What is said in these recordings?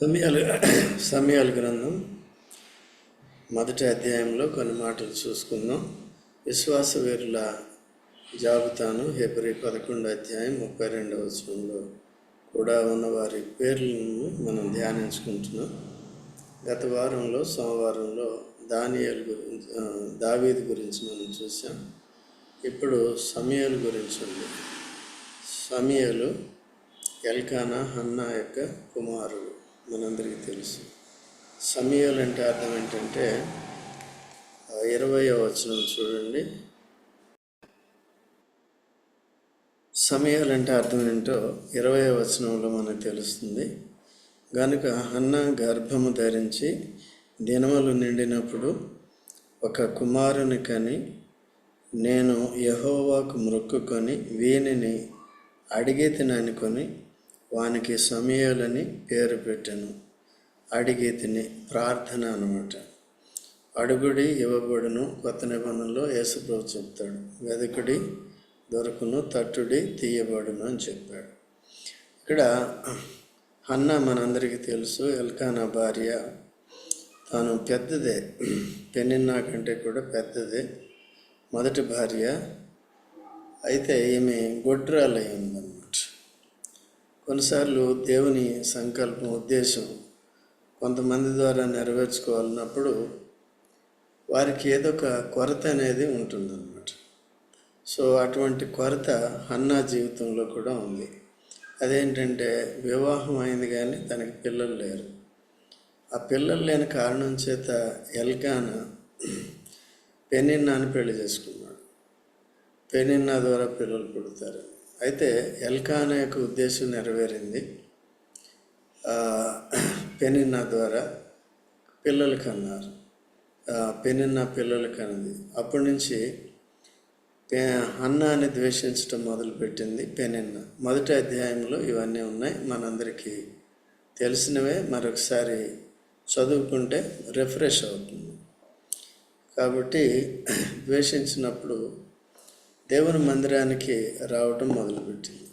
సమయాలు సమయాల గ్రంథం మొదటి అధ్యాయంలో కొన్ని మాటలు చూసుకుందాం. విశ్వాస వీరుల జాబితాను ఫిబ్రవరి పదకొండు అధ్యాయం ముప్పై రెండవ వచనంలో కూడా ఉన్న వారి పేర్లను మనం ధ్యానించుకుంటున్నాం. గత వారంలో సోమవారంలో దానియల్ గురించి ఆ, దావీదు గురించి మనం చూసాం ఇప్పుడు సమయాల గురించి ఉంది. సమయలు ఎల్కానా హన్నా యొక్క కుమారుడు మనందరికీ తెలుసు. సమయాలు అంటే అర్థం ఏంటంటే ఇరవై వచనం చూడండి. సమయాలు అంటే అర్థం ఏంటో ఇరవై వచనంలో మనకు తెలుస్తుంది. గనుక హన్న గర్భము ధరించి దినములు నిండినప్పుడు ఒక కుమారుని కని నేను యహోవాకు మొక్కుకొని వీనిని అడిగి తిననుకొని వానికి సమయాలని పేరు పెట్టాను. అడిగి తిని ప్రార్థన అనమాట అడుగుడి ఇవ్వబడును కొత్త నిబంధనలో యేసుప్రభు చెప్తాడు. వెదకుడి దొరకును తట్టుడి తీయబడును అని చెప్పాడు. ఇక్కడ అన్న మనందరికీ తెలుసు ఎల్కానా భార్య తాను పెద్దదే. పెన్నిన్నా కంటే కూడా పెద్దదే. మొదటి భార్య అయితే ఈమె గొడ్రాలు కొన్నిసార్లు దేవుని సంకల్పం ఉద్దేశం కొంతమంది ద్వారా నెరవేర్చుకోవాలన్నప్పుడు వారికి ఏదో ఒక కొరత అనేది ఉంటుందన్నమాట. సో అటువంటి కొరత హన్నా జీవితంలో కూడా ఉంది. అదేంటంటే వివాహం అయింది కానీ తనకి పిల్లలు లేరు. ఆ పిల్లలు లేని కారణం చేత ఎల్కాన పెనిన్నాను పెళ్ళి చేసుకున్నాడు. పెనిన్నా ద్వారా పిల్లలు పుడతారు అయితే ఎల్కాన యొక్క ఉద్దేశం నెరవేరింది. పెనిన్నా ద్వారా పిల్లలు కన్నారు పెనిన్నా పిల్లలు కన్నది అప్పటి నుంచి అన్నాన్ని ద్వేషించడం మొదలుపెట్టింది పెనిన్న. మొదటి అధ్యాయంలో ఇవన్నీ ఉన్నాయి. మనందరికీ తెలిసినవే. మరొకసారి చదువుకుంటే రిఫ్రెష్ అవుతుంది. కాబట్టి ద్వేషించినప్పుడు దేవుని మందిరానికి రావటం మొదలుపెట్టింది.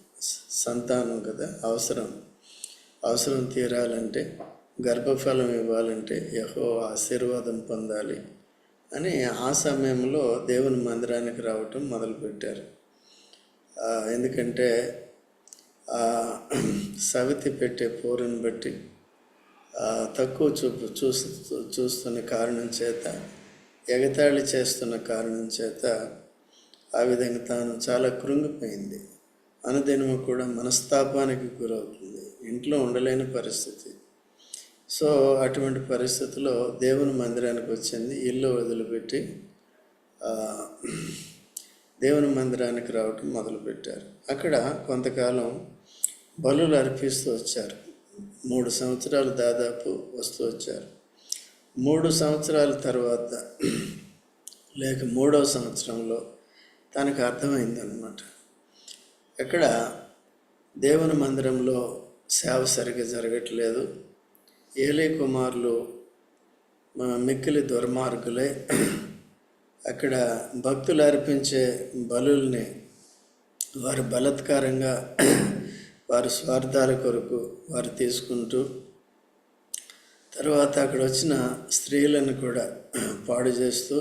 సంతానం కదా అవసరం. అవసరం తీరాలంటే గర్భఫలం ఇవ్వాలంటే యహో ఆశీర్వాదం పొందాలి అని ఆ సమయంలో దేవుని మందిరానికి రావటం మొదలుపెట్టారు. ఎందుకంటే సవితి పెట్టే పోరుని బట్టి తక్కువ చూపు చూస్తూ చూస్తున్న కారణం చేత ఎగతాళి చేస్తున్న కారణం చేత ఆ విధంగా తాను చాలా కృంగిపోయింది. అనుదినము కూడా మనస్తాపానికి గురవుతుంది. ఇంట్లో ఉండలేని పరిస్థితి. సో అటువంటి పరిస్థితిలో దేవుని మందిరానికి వచ్చింది. ఇల్లు వదిలిపెట్టి దేవుని మందిరానికి రావటం మొదలుపెట్టారు. అక్కడ కొంతకాలం బలులు అర్పిస్తూ వచ్చారు. మూడు సంవత్సరాలు దాదాపు వస్తూ వచ్చారు. మూడు సంవత్సరాల తర్వాత లేక మూడవ సంవత్సరంలో తనకు అర్థమైందనమాట ఇక్కడ దేవుని మందిరంలో సేవ సరిగ్గా జరగట్లేదు. ఏలే కుమారులు మిక్కిలి దుర్మార్గులే అక్కడ భక్తులు అర్పించే బలుల్ని వారు బలత్కారంగా వారి స్వార్థాల కొరకు వారు తీసుకుంటూ తర్వాత అక్కడ వచ్చిన స్త్రీలను కూడా పాడు చేస్తూ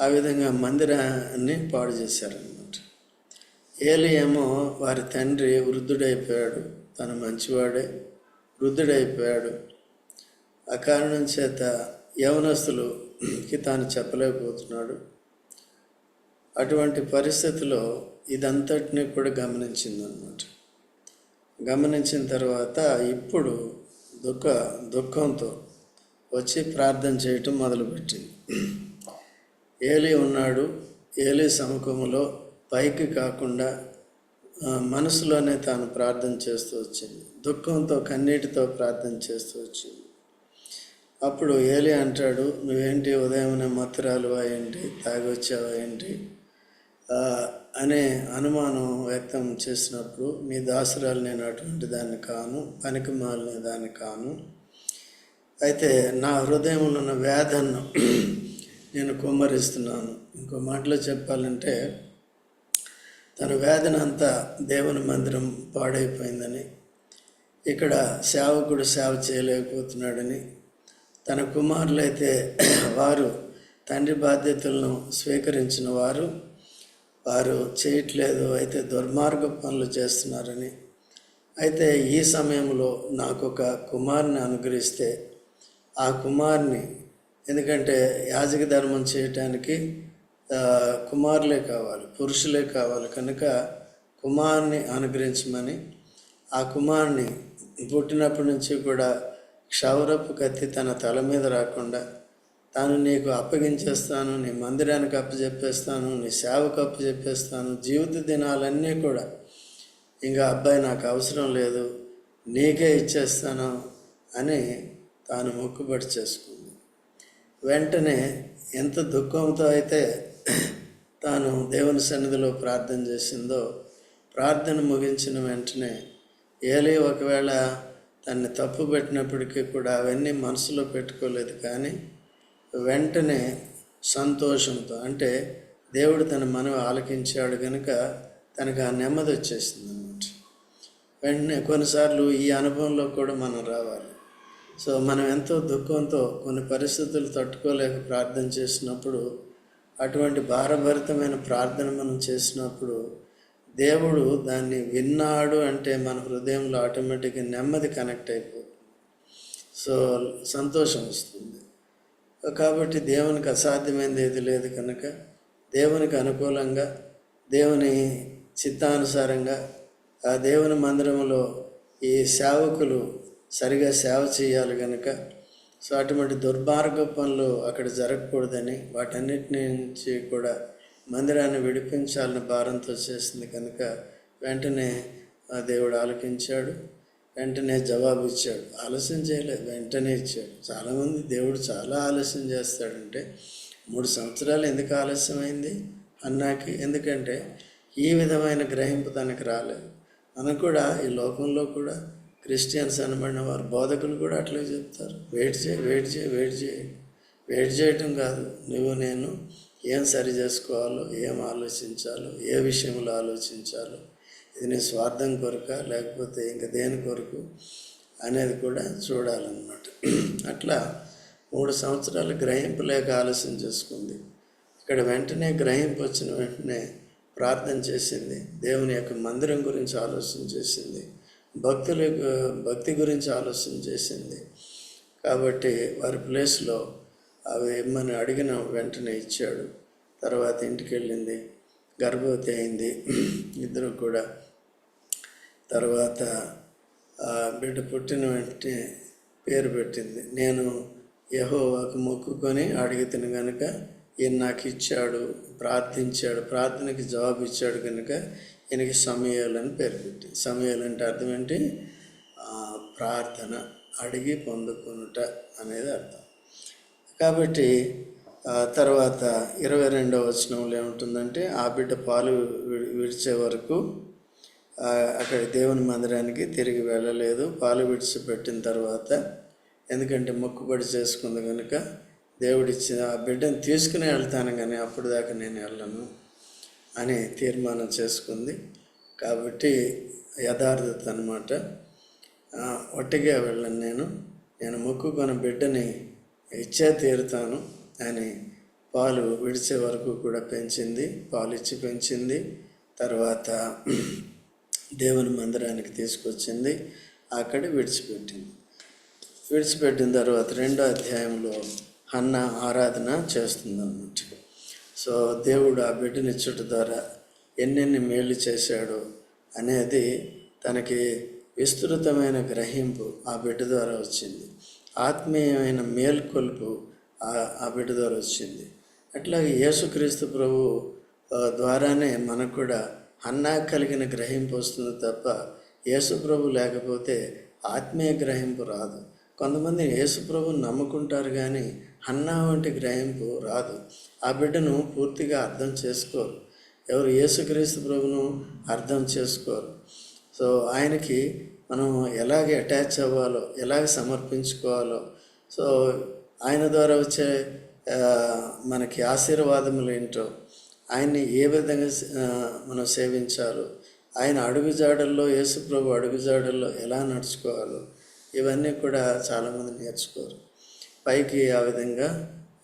ఆ విధంగా మందిరాన్ని పాడు చేశారనమాట ఏలి ఏమో వారి తండ్రి వృద్ధుడైపోయాడు. తను మంచివాడే వృద్ధుడైపోయాడు. ఆ కారణం చేత యవనస్తులుకి తాను చెప్పలేకపోతున్నాడు. అటువంటి పరిస్థితిలో ఇదంతటిని కూడా గమనించిందనమాట గమనించిన తర్వాత ఇప్పుడు దుఃఖ దుఃఖంతో వచ్చి ప్రార్థన చేయటం మొదలుపెట్టింది. ఏలి ఉన్నాడు. ఏలి సముఖంలో పైకి కాకుండా మనసులోనే తాను ప్రార్థన చేస్తూ వచ్చింది. దుఃఖంతో కన్నీటితో ప్రార్థన చేస్తూ వచ్చింది. అప్పుడు ఏలి అంటాడు నువ్వేంటి ఉదయమున మత్తురాలువా ఏంటి? తాగొచ్చావా ఏంటి? అనే అనుమానం వ్యక్తం చేసినప్పుడు నీ దాసురాలు నేను అటువంటి దాన్ని కాను పనికి మాలిన దాన్ని కాను. అయితే నా హృదయంలో ఉన్న వేదనను నేను కుమ్మరిస్తున్నాను. ఇంకో మాటలో చెప్పాలంటే తన వేదన అంతా దేవుని మందిరం పాడైపోయిందని ఇక్కడ సేవకుడు సేవ చేయలేకపోతున్నాడని తన కుమారులైతే వారు తండ్రి బాధ్యతలను స్వీకరించిన వారు వారు చేయట్లేదు అయితే దుర్మార్గ పనులు చేస్తున్నారని. అయితే ఈ సమయంలో నాకు ఒక కుమారుని అనుగ్రహిస్తే ఆ కుమారుని ఎందుకంటే యాజక ధర్మం చేయటానికి కుమారులే కావాలి పురుషులే కావాలి. కనుక కుమారుని అనుగ్రహించమని ఆ కుమారుని పుట్టినప్పటి నుంచి కూడా క్షౌరపు కత్తి తన తల మీద రాకుండా తాను నీకు అప్పగించేస్తాను నీ మందిరానికి అప్పచెప్పేస్తాను నీ సేవకు అప్పచెప్పేస్తాను జీవిత దినాలన్నీ కూడా. ఇంకా అబ్బాయి నాకు అవసరం లేదు నీకే ఇచ్చేస్తాను అని తాను మొక్కుబడి చేసుకుంది. వెంటనే ఎంత దుఃఖంతో అయితే తాను దేవుని సన్నిధిలో ప్రార్థన చేసిందో ప్రార్థన ముగించిన వెంటనే ఏలి ఒకవేళ తన్ని తప్పు పెట్టినప్పటికీ కూడా అవన్నీ మనసులో పెట్టుకోలేదు కానీ వెంటనే సంతోషంతో అంటే దేవుడు తన మనవి ఆలకించాడు కనుక తనకు ఆ నెమ్మది వచ్చేసింది అన్నమాట వెంటనే కొన్నిసార్లు ఈ అనుభవంలో కూడా మనం రావాలి. సో మనం ఎంతో దుఃఖంతో కొన్ని పరిస్థితులు తట్టుకోలేక ప్రార్థన చేసినప్పుడు అటువంటి భారభరితమైన ప్రార్థన మనం చేసినప్పుడు దేవుడు దాన్ని విన్నాడు అంటే మన హృదయంలో ఆటోమేటిక్గా నెమ్మది కనెక్ట్ అయిపోతుంది. సో సంతోషం వస్తుంది. కాబట్టి దేవునికి అసాధ్యమైనది ఏది లేదు కనుక దేవునికి అనుకూలంగా దేవుని చిత్తానుసారంగా ఆ దేవుని మందిరంలో ఈ సేవకులు సరిగా సేవ చేయాలి కనుక సో అటువంటి దుర్మార్గ పనులు అక్కడ జరగకూడదని వాటన్నిటి నుంచి కూడా మందిరాన్ని విడిపించాలని భారంతో చేసింది కనుక వెంటనే ఆ దేవుడు ఆలకించాడు వెంటనే జవాబు ఇచ్చాడు. ఆలస్యం చేయలేదు వెంటనే ఇచ్చాడు. చాలామంది దేవుడు చాలా ఆలస్యం చేస్తాడంటే మూడు సంవత్సరాలు ఎందుకు ఆలస్యమైంది అన్నాకి? ఎందుకంటే ఈ విధమైన గ్రహింపు తనకు రాలేదు. మనం కూడా ఈ లోకంలో కూడా క్రిస్టియన్స్ అనబడిన వారు బోధకులు కూడా అట్లే చెప్తారు. వెయిట్ చేయి వెయిట్ చేయి వెయిట్ చేయి. వెయిట్ చేయటం కాదు. నువ్వు నేను ఏం సరి చేసుకోవాలో ఏం ఆలోచించాలో ఏ విషయంలో ఆలోచించాలో ఇది నీ స్వార్థం కొరక లేకపోతే ఇంకా దేని కొరకు అనేది కూడా చూడాలన్నమాట. అట్లా మూడు సంవత్సరాలు గ్రహింపు లేక ఆలస్యం చేసుకుంది. ఇక్కడ వెంటనే గ్రహింపు వచ్చిన వెంటనే ప్రార్థన చేసింది. దేవుని యొక్క మందిరం గురించి ఆలోచన చేసింది. భక్తుల భక్తి గురించి ఆలోచన చేసింది. కాబట్టి వారి ప్లేస్లో అవి ఇమ్మని అడిగిన వెంటనే ఇచ్చాడు. తర్వాత ఇంటికి వెళ్ళింది. గర్భవతి అయింది. ఇద్దరు కూడా. తర్వాత ఆ బిడ్డ పుట్టిన వెంటనే పేరు పెట్టింది. నేను యెహోవాకు మొక్కుకొని అడిగితే కనుక ఈయన నాకు ఇచ్చాడు ప్రార్థించాడు. ప్రార్థనకి జవాబు ఇచ్చాడు కనుక ఈయనకి సమయాలని పేరు పెట్టి సమయాలు అంటే అర్థం ఏంటి? ప్రార్థన అడిగి పొందుకునుట అనేది అర్థం. కాబట్టి తర్వాత ఇరవై రెండవ వచనంలో ఏముంటుందంటే ఆ బిడ్డ పాలు విడిచే వరకు అక్కడ దేవుని మందిరానికి తిరిగి వెళ్ళలేదు. పాలు విడిచిపెట్టిన తర్వాత ఎందుకంటే మొక్కుబడి చేసుకుంది కనుక దేవుడిచ్చిన ఆ బిడ్డను తీసుకుని వెళ్తాను కానీ అప్పుడు దాకా నేను వెళ్ళను. అని తీర్మానం చేసుకుంది. కాబట్టి యథార్థత అనమాట ఒట్టిగా వెళ్ళను నేను. నేను మొక్కుకున్న బిడ్డని ఇచ్చే తీరుతాను అని పాలు విడిచే వరకు కూడా పెంచింది. పాలు ఇచ్చి పెంచింది. తర్వాత దేవుని మందిరానికి తీసుకొచ్చింది. అక్కడ విడిచిపెట్టింది. విడిచిపెట్టిన తర్వాత రెండో అధ్యాయంలో హన్న ఆరాధన చేస్తుంది అన్నమాట సో దేవుడు ఆ బిడ్డనిచ్చుట ద్వారా ఎన్నెన్ని మేలు చేశాడో అనేది తనకి విస్తృతమైన గ్రహింపు ఆ బిడ్డ ద్వారా వచ్చింది. ఆత్మీయమైన మేల్కొల్పు ఆ బిడ్డ ద్వారా వచ్చింది. అట్లాగే యేసుక్రీస్తు ప్రభు ద్వారానే మనకు కూడా అన్నా కలిగిన గ్రహింపు వస్తుంది తప్ప యేసు ప్రభు లేకపోతే ఆత్మీయ గ్రహింపు రాదు. కొంతమంది యేసు నమ్ముకుంటారు కానీ అన్నా వంటి గ్రహింపు రాదు. ఆ బిడ్డను పూర్తిగా అర్థం చేసుకోరు. ఎవరు యేసుక్రీస్తు ప్రభును అర్థం చేసుకోరు. సో ఆయనకి మనం ఎలాగ అటాచ్ అవ్వాలో ఎలాగ సమర్పించుకోవాలో సో ఆయన ద్వారా వచ్చే మనకి ఆశీర్వాదములు ఏంటో ఆయన్ని ఏ విధంగా మనం సేవించాలో ఆయన అడుగుజాడల్లో యేసుప్రభు అడుగుజాడల్లో ఎలా నడుచుకోవాలో ఇవన్నీ కూడా చాలామంది నేర్చుకోరు. పైకి ఆ విధంగా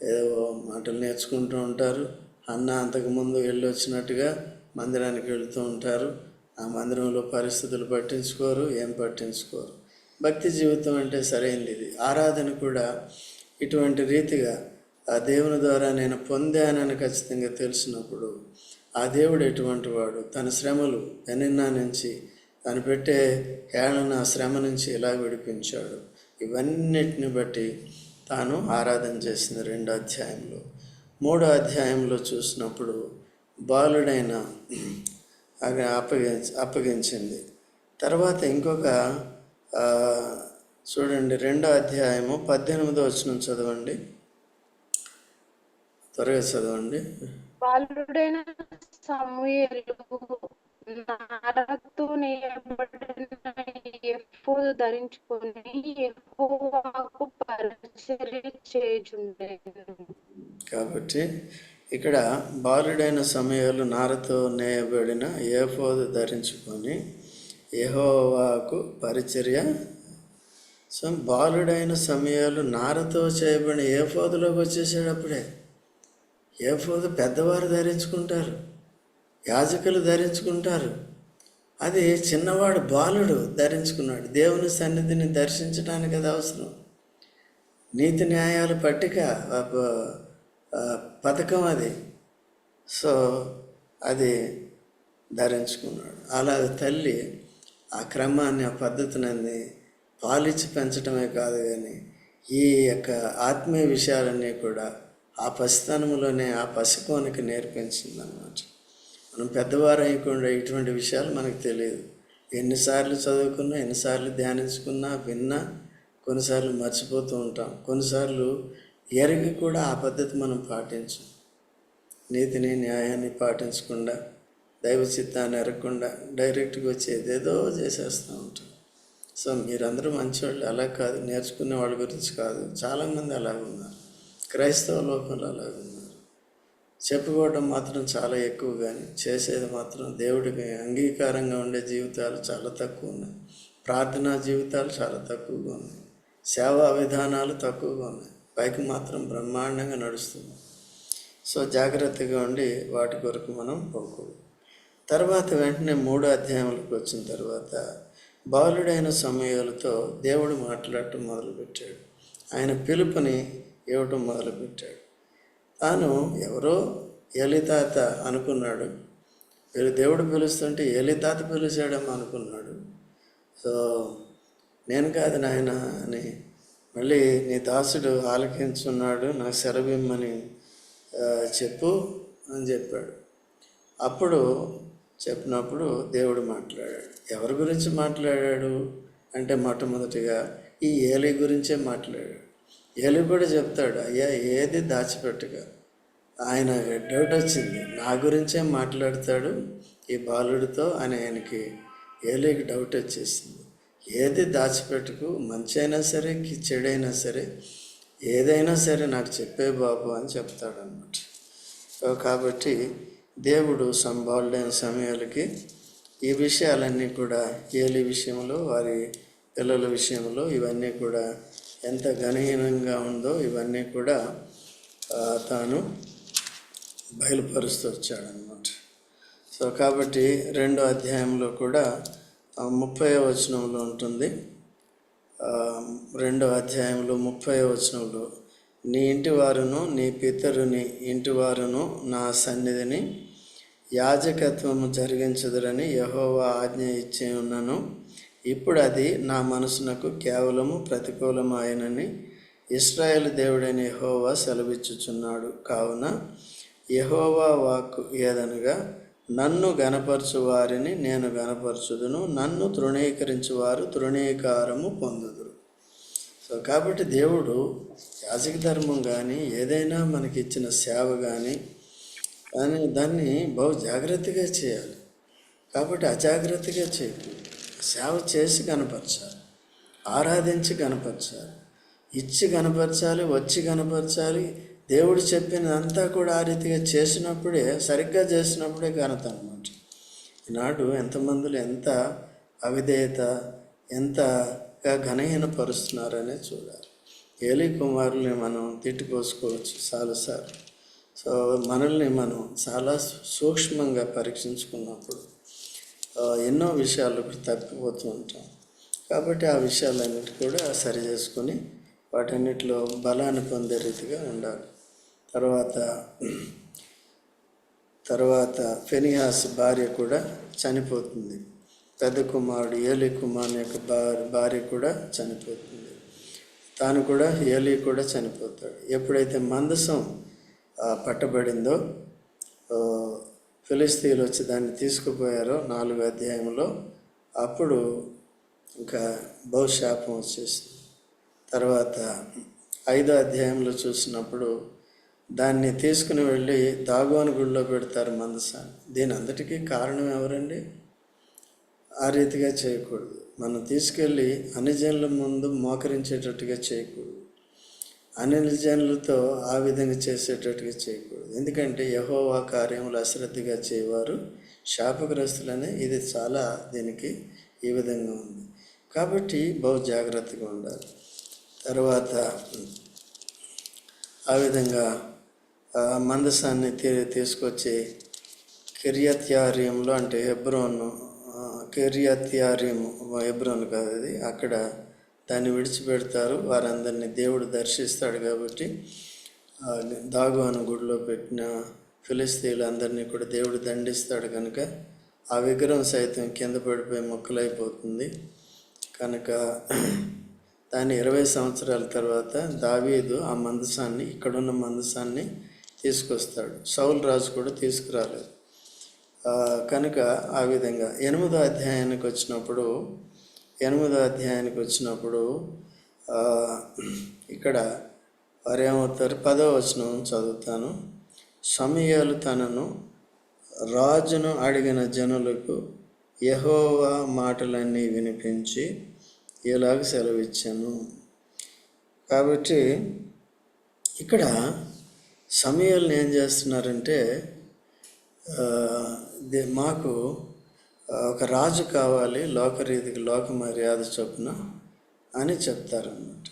ఏదో మాటలు నేర్చుకుంటూ ఉంటారు. అన్న అంతకుముందు వెళ్ళి వచ్చినట్టుగా మందిరానికి వెళుతూ ఉంటారు. ఆ మందిరంలో పరిస్థితులు పట్టించుకోరు ఏం పట్టించుకోరు. భక్తి జీవితం అంటే సరైనది ఇది. ఆరాధన కూడా ఇటువంటి రీతిగా ఆ దేవుని ద్వారా నేను పొందానని ఖచ్చితంగా తెలిసినప్పుడు ఆ దేవుడు ఎటువంటి వాడు? తన శ్రమలు ఎనిన్నా నుంచి తను పెట్టే హేళన ఆ శ్రమ నుంచి ఎలా విడిపించాడు? ఇవన్నిటిని బట్టి తాను ఆరాధన చేసింది రెండో అధ్యాయంలో. మూడో అధ్యాయంలో చూసినప్పుడు బాలుడైన అగా అప్పగించి అప్పగించింది. తర్వాత ఇంకొక చూడండి రెండో అధ్యాయము పద్దెనిమిదో వచ్చిన చదవండి. త్వరగా చదవండి. బాలుడైన నారతో నేయబడిన ఎఫోదు ధరించుకొని ఎఫోవాకు పరిచర్య చేయుచుండెను. కాబట్టి ఇక్కడ బాలుడైన సమయాలు నారతో నేయబడిన ఏఫోదు ధరించుకొని యహోవాకు పరిచర్య సో బాలుడైన సమయాలు నారతో చేయబడిన ఏఫోదులోకి వచ్చేసాడు అప్పుడే ఏఫోదు పెద్దవారు ధరించుకుంటారు. యాజకులు ధరించుకుంటారు. అది చిన్నవాడు బాలుడు ధరించుకున్నాడు. దేవుని సన్నిధిని దర్శించడానికి అది అవసరం. నీతి న్యాయాల పట్టిక పథకం అది. సో అది ధరించుకున్నాడు. అలా తల్లి ఆ క్రమాన్ని ఆ పద్ధతిని పాలిచ్చి పెంచడమే కాదు కానీ ఈ యొక్క ఆత్మీయ విషయాలన్నీ కూడా ఆ పసితనంలోనే ఆ పసికోనికి నేర్పించింది అన్నమాట మనం పెద్దవారు అయ్యకుండా ఇటువంటి విషయాలు మనకు తెలియదు. ఎన్నిసార్లు చదువుకున్నా ఎన్నిసార్లు ధ్యానించుకున్నా విన్నా కొన్నిసార్లు మర్చిపోతూ ఉంటాం. కొన్నిసార్లు ఎరిగి కూడా ఆ పద్ధతి మనం పాటించం. నీతిని న్యాయాన్ని పాటించకుండా దైవ చిత్తాన్ని ఎరగకుండా డైరెక్ట్గా వచ్చి ఏదేదో చేసేస్తూ ఉంటాం. సో మీరందరూ మంచివాళ్ళు అలా కాదు. నేర్చుకునే వాళ్ళ గురించి కాదు. చాలామంది అలాగ ఉన్నారు. క్రైస్తవ లోకంలో అలాగ చెప్పుకోవటం మాత్రం చాలా ఎక్కువ కానీ చేసేది మాత్రం దేవుడికి అంగీకారంగా ఉండే జీవితాలు చాలా తక్కువ ఉన్నాయి. ప్రార్థనా జీవితాలు చాలా తక్కువగా ఉన్నాయి. సేవా విధానాలు తక్కువగా ఉన్నాయి. పైకి మాత్రం బ్రహ్మాండంగా నడుస్తుంది. సో జాగ్రత్తగా ఉండి వాటి కొరకు మనం పోకూడదు. తర్వాత వెంటనే మూడో అధ్యాయంలోకి వచ్చిన తర్వాత బాలుడైన సమయాలతో దేవుడు మాట్లాడటం మొదలుపెట్టాడు. ఆయన పిలుపుని ఇవ్వటం మొదలుపెట్టాడు. తాను ఎవరో ఏలితాత అనుకున్నాడు. వీరు దేవుడు పిలుస్తుంటే ఏలితాత పిలిచాడేమో అనుకున్నాడు. సో నేను కాదు నాయన అని మళ్ళీ నీ దాసుడు ఆలకించున్నాడు నాకు సెలవిమ్మని చెప్పు అని చెప్పాడు. అప్పుడు చెప్పినప్పుడు దేవుడు మాట్లాడాడు. ఎవరి గురించి మాట్లాడాడు? అంటే మొట్టమొదటిగా ఈ ఏలి గురించే మాట్లాడాడు. ఏలి కూడా చెప్తాడు అయ్యా ఏది దాచిపెట్టుగా ఆయన డౌట్ వచ్చింది. నా గురించే మాట్లాడతాడు ఈ బాలుడితో అని ఆయనకి ఏలేకి డౌట్ వచ్చేసింది. ఏది దాచిపెట్టుకు మంచి అయినా సరే కి- చెడైనా సరే ఏదైనా సరే నాకు చెప్పే బాబు అని చెప్తాడనమాట కాబట్టి దేవుడు సంబాలుడైన సమయాలకి ఈ విషయాలన్నీ కూడా ఏలి విషయంలో వారి పిల్లల విషయంలో ఇవన్నీ కూడా ఎంత ఘనహీనంగా ఉందో ఇవన్నీ కూడా తాను బయలుపరుస్తూ వచ్చాడనమాట సో కాబట్టి రెండో అధ్యాయంలో కూడా ముప్పై వచనంలో ఉంటుంది. రెండో అధ్యాయంలో ముప్పై వచనంలో నీ ఇంటి వారును నీ పితరుని ఇంటి వారును నా సన్నిధిని యాజకత్వము జరిగించదురని యహోవా ఆజ్ఞ ఇచ్చే ఉన్నాను. ఇప్పుడు అది నా మనసునకు కేవలము ప్రతికూలమాయనని ఇస్రాయేల్ దేవుడైన యహోవా సెలవిచ్చుచున్నాడు. కావున యహోవా వాక్కు ఏదనగా నన్ను గనపరచు వారిని నేను గనపరచుదును నన్ను తృణీకరించు వారు తృణీకారము పొందుదురు. సో కాబట్టి దేవుడు యాజక ధర్మం కానీ ఏదైనా మనకి ఇచ్చిన సేవ కానీ దాని దాన్ని బహు జాగ్రత్తగా చేయాలి. కాబట్టి అజాగ్రత్తగా చేయకూడదు సేవ చేసి కనపరచాలి ఆరాధించి కనపరచాలి ఇచ్చి కనపరచాలి వచ్చి కనపరచాలి దేవుడు చెప్పినదంతా కూడా ఆ రీతిగా చేసినప్పుడే సరిగ్గా చేసినప్పుడే ఘనత అనమాట ఈనాడు ఎంతమందిలో ఎంత అవిధేయత ఎంతగా ఘనహీనపరుస్తున్నారనే చూడాలి. ఏలి కుమారుల్ని మనం తిట్టిపోసుకోవచ్చు చాలాసార్లు సో మనల్ని మనం చాలా సూక్ష్మంగా పరీక్షించుకున్నప్పుడు ఎన్నో విషయాలు తప్పిపోతూ ఉంటాం. కాబట్టి ఆ విషయాలన్నిటి కూడా సరి చేసుకొని వాటన్నిటిలో బలాన్ని పొందే రీతిగా ఉండాలి. తర్వాత తర్వాత ఫెనిహాస్ భార్య కూడా చనిపోతుంది. పెద్ద కుమారుడు ఏలి కుమారుని యొక్క భార్య భార్య కూడా చనిపోతుంది. తాను కూడా ఏలి కూడా చనిపోతాడు. ఎప్పుడైతే మందసం పట్టబడిందో ఫిలిస్తీన్లు వచ్చి దాన్ని తీసుకుపోయారో నాలుగో అధ్యాయంలో అప్పుడు ఇంకా బహుశాపం వచ్చేసింది. తర్వాత ఐదో అధ్యాయంలో చూసినప్పుడు దాన్ని తీసుకుని వెళ్ళి దాగోని గుడిలో పెడతారు మందసాన్ని దీని అంతటికీ కారణం ఎవరండి? ఆ రీతిగా చేయకూడదు. మనం తీసుకెళ్ళి అన్యజనుల ముందు మోకరించేటట్టుగా చేయకూడదు. అన్యజనులతో ఆ విధంగా చేసేటట్టుగా చేయకూడదు. ఎందుకంటే యహోవా కార్యములు అశ్రద్ధగా చేయవారు శాపగ్రస్తులనే. ఇది చాలా దీనికి ఈ విధంగా ఉంది. కాబట్టి బహు జాగ్రత్తగా ఉండాలి. తర్వాత ఆ విధంగా మందసాన్ని తీ తీసుకొచ్చి కిరియత్యార్యంలో అంటే హెబ్రోను కిరియత్యార్యం హెబ్రోను కాదు అది. అక్కడ దాన్ని విడిచిపెడతారు. వారందరినీ దేవుడు దర్శిస్తాడు కాబట్టి దాగు అని గుడిలో పెట్టిన ఫిలిస్తీన్లందరినీ కూడా దేవుడు దండిస్తాడు కనుక ఆ విగ్రహం సైతం కింద పడిపోయి మొక్కలైపోతుంది. కనుక దాని ఇరవై సంవత్సరాల తర్వాత దావీదు ఆ మందసాన్ని ఇక్కడున్న మందసాన్ని తీసుకొస్తాడు. సౌల్ రాజు కూడా తీసుకురాలేదు. కనుక ఆ విధంగా ఎనిమిదో అధ్యాయానికి వచ్చినప్పుడు ఎనిమిదో అధ్యాయానికి వచ్చినప్పుడు ఇక్కడ వారు ఏమవుతారు పదో వచనం చదువుతాను. సమయాలు తనను రాజును అడిగిన జనులకు యహోవా మాటలన్నీ వినిపించి ఇలాగ సెలవిచ్చాను. కాబట్టి ఇక్కడ సమయాలను ఏం చేస్తున్నారంటే దే- మాకు ఒక రాజు కావాలి లోకరీతికి లోక మర్యాద చొప్పున అని చెప్తారన్నమాట.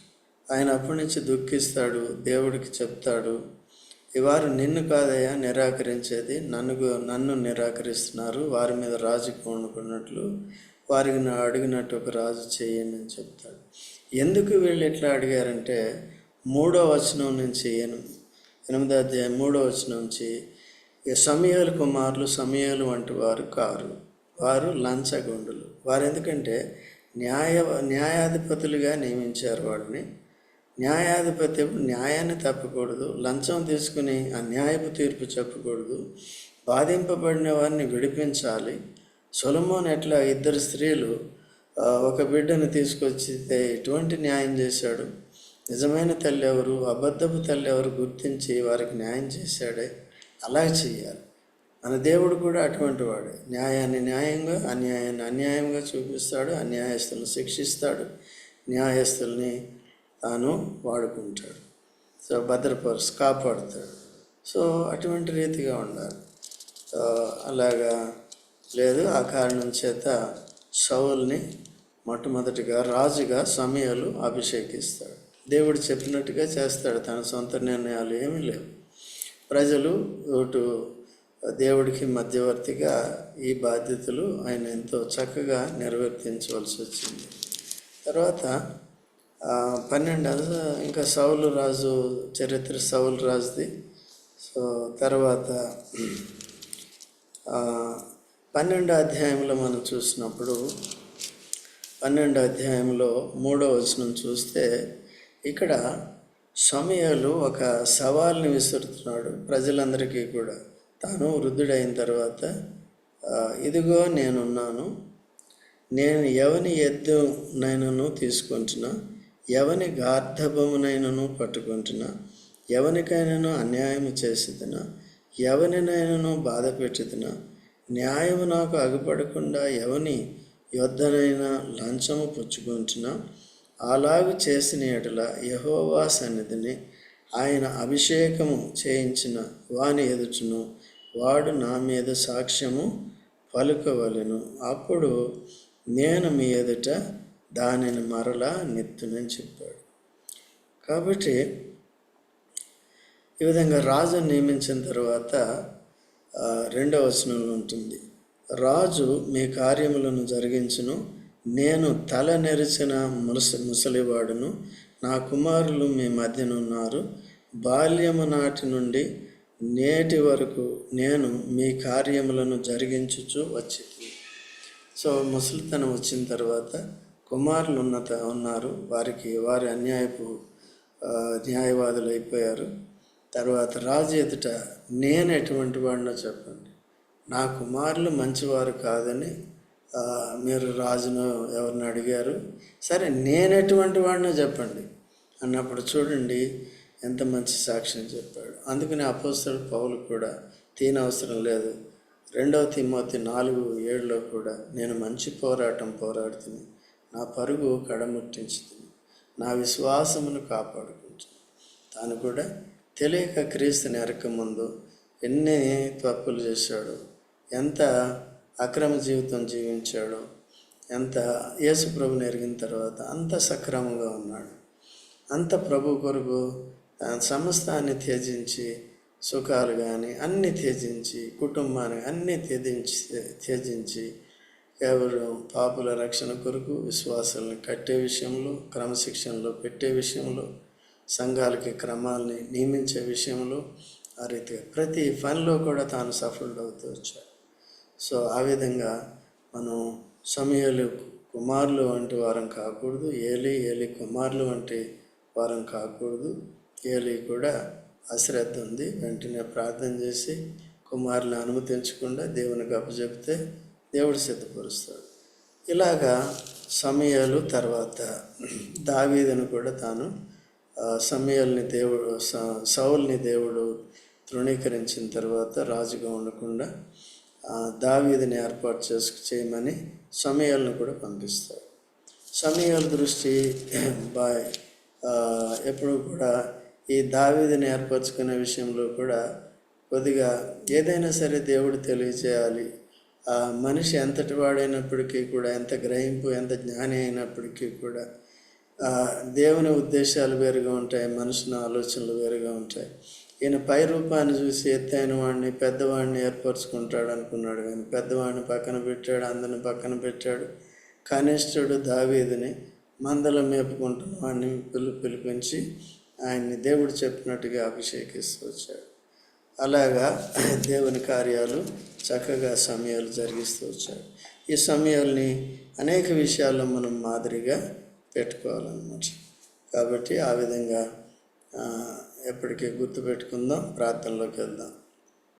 ఆయన అప్పటి నుంచి దుఃఖిస్తాడు దేవుడికి చెప్తాడు వారు నిన్ను కాదయ్యా నిరాకరించేది నన్ను నన్ను నిరాకరిస్తున్నారు వారి మీద రాజు కొనుక్కున్నట్లు వారికి నా అడిగినట్టు ఒక రాజు చేయండి అని చెప్తాడు. ఎందుకు వీళ్ళు ఎట్లా అడిగారంటే మూడో వచనం నుంచి ఎనిమిది ఎనిమిదో అధ్యాయం మూడో వచ్చిన నుంచి ఇక సమయాలు కుమారులు సమయాలు వంటి వారు కారు. వారు లంచగొండులు. వారు ఎందుకంటే న్యాయ న్యాయాధిపతులుగా నియమించారు వాడిని న్యాయాధిపతి న్యాయాన్ని తప్పకూడదు. లంచం తీసుకుని అన్యాయపు తీర్పు చెప్పకూడదు. బాధింపబడిన వారిని విడిపించాలి. సొలమోన్ ఎట్లా ఇద్దరు స్త్రీలు ఒక బిడ్డను తీసుకొచ్చితే ఎటువంటి న్యాయం చేశాడు? నిజమైన తల్లి ఎవరు అబద్ధపు తల్లి ఎవరు గుర్తించి వారికి న్యాయం చేశాడే? అలా చేయాలి. మన దేవుడు కూడా అటువంటి వాడే. న్యాయాన్ని న్యాయంగా అన్యాయాన్ని అన్యాయంగా చూపిస్తాడు అన్యాయస్తులను శిక్షిస్తాడు. న్యాయస్తుల్ని తాను వాడుకుంటాడు. సో భద్రపరుచు కాపాడుతాడు. సో అటువంటి రీతిగా ఉండాలి. అలాగా లేదు. ఆ కారణం చేత సౌల్ని మొట్టమొదటిగా రాజుగా సమయాలు అభిషేకిస్తాడు. దేవుడు చెప్పినట్టుగా చేస్తాడు. తన సొంత నిర్ణయాలు ఏమీ లేవు. ప్రజలు ఇటు దేవుడికి మధ్యవర్తిగా ఈ బాధ్యతలు ఆయన ఎంతో చక్కగా నెరవేర్తించవలసి వచ్చింది. తర్వాత పన్నెండు ఇంకా సౌలు రాజు చరిత్ర సౌలు రాజుది. సో తర్వాత పన్నెండు పన్నెండో అధ్యాయంలో మనం చూసినప్పుడు పన్నెండో అధ్యాయంలో మూడో వచనం చూస్తే ఇక్కడ సమయాలు ఒక సవాల్ని విసురుతున్నాడు ప్రజలందరికీ కూడా. తాను వృద్ధుడైన తర్వాత ఇదిగో నేనున్నాను. నేను ఎవని ఎద్దునైనను తీసుకుంటున్నా ఎవని గార్ధభమునైనను పట్టుకుంటున్నా ఎవనికైనాను అన్యాయం చేసేదినా ఎవరినైనాను బాధ పెట్టిదిన న్యాయము నాకు అగుపడకుండా ఎవని యొద్దనైనా లంచము పుచ్చుకుంటున్నా అలాగు చేసిన ఎడల యహోవా సన్నిధిని ఆయన అభిషేకము చేయించిన వాని ఎదుటను వాడు నా మీద సాక్ష్యము పలుకవలను. అప్పుడు నేను మీ ఎదుట దానిని మరలా నెత్తునని చెప్పాడు. కాబట్టి ఈ విధంగా రాజు నియమించిన తర్వాత రెండవ వచనంలో ఉంటుంది. రాజు మీ కార్యములను జరిగించును నేను తల నెరిచిన ముస ముసలివాడును నా కుమారులు మీ మధ్యనున్నారు బాల్యము నాటి నుండి నేటి వరకు నేను మీ కార్యములను జరిగించుచు వచ్చి సో ముసలితనం వచ్చిన తర్వాత కుమారులు ఉన్నత ఉన్నారు. వారికి వారి అన్యాయపు న్యాయవాదులు అయిపోయారు. తర్వాత రాజు ఎదుట నేను ఎటువంటి వాడినో చెప్పండి. నా కుమారులు మంచివారు కాదని మీరు రాజును ఎవరిని అడిగారు? సరే నేను ఎటువంటి వాడినో చెప్పండి. అన్నప్పుడు చూడండి ఎంత మంచి సాక్ష్యం చెప్పాడు. అందుకని అపోస్తడు పౌలు కూడా తీనవసరం లేదు. రెండవ తిమ్మోతి నాలుగు ఏడులో కూడా నేను మంచి పోరాటం పోరాడుతుంది నా పరుగు కడముట్టించుతుంది నా విశ్వాసమును కాపాడుకుంటుంది తాను కూడా తెలియక క్రీస్తుని ఎరకముందు ఎన్ని తప్పులు చేశాడు ఎంత అక్రమ జీవితం జీవించాడు ఎంత యేసు ప్రభుని ఎరిగిన తర్వాత అంత సక్రమంగా ఉన్నాడు. అంత ప్రభు కొరకు సమస్తాన్ని త్యజించి సుఖాలు కానీ అన్ని త్యజించి కుటుంబాన్ని అన్ని త్యజించి త్యజించి కేవలం పాపుల రక్షణ కొరకు విశ్వాసాలను కట్టే విషయంలో క్రమశిక్షణలో పెట్టే విషయంలో సంఘాలకి క్రమాల్ని నియమించే విషయంలో ఆ రీతిగా ప్రతి పనిలో కూడా తాను సఫలుడవుతూ వచ్చాడు. సో ఆ విధంగా మనం సమయాలు కుమారులు వంటి వారం కాకూడదు. ఏలి ఏలి కుమారులు వంటి వారం కాకూడదు. ఏలి కూడా అశ్రద్ధ ఉంది. వెంటనే ప్రార్థన చేసి కుమారులను అనుమతించకుండా దేవుని అప్పచెప్తే దేవుడు సిద్ధపరుస్తాడు. ఇలాగా సమయాలు తర్వాత దావీదను కూడా తాను సమయాల్ని దేవుడు స- సౌల్ని దేవుడు తృణీకరించిన తర్వాత రాజుగా ఉండకుండా దావీదిని ఏర్పాటు చేసుకు చేయమని సమయాలను కూడా పంపిస్తాడు సమయాల దృష్టి బాయ్ ఎప్పుడు కూడా ఈ దావీదిని ఏర్పరచుకునే విషయంలో కూడా కొద్దిగా ఏదైనా సరే దేవుడు తెలియచేయాలి ఆ మనిషి ఎంతటి వాడైనప్పటికీ కూడా ఎంత గ్రహింపు ఎంత జ్ఞాని అయినప్పటికీ కూడా దేవుని ఉద్దేశాలు వేరుగా ఉంటాయి మనుషుని ఆలోచనలు వేరుగా ఉంటాయి. ఈయన పై రూపాన్ని చూసి ఎత్తైన వాడిని పెద్దవాడిని ఏర్పరచుకుంటాడు అనుకున్నాడు. కానీ పెద్దవాడిని పక్కన పెట్టాడు అందరిని పక్కన పెట్టాడు. కనిష్ఠుడు దావీదిని మందలం మేపుకుంటున్న వాడిని పిలు పిలిపించి ఆయన్ని దేవుడు చెప్పినట్టుగా అభిషేకిస్తూ వచ్చాడు. అలాగా దేవుని కార్యాలు చక్కగా సమయాలు జరిగిస్తూ వచ్చాడు. ఈ సమయాల్ని అనేక విషయాల్లో మనం మాదిరిగా పెట్టుకోవాలన్నమాట. కాబట్టి ఆ విధంగా ఎప్పటికీ గుర్తుపెట్టుకుందాం ప్రార్థనలోకి వెళ్దాం.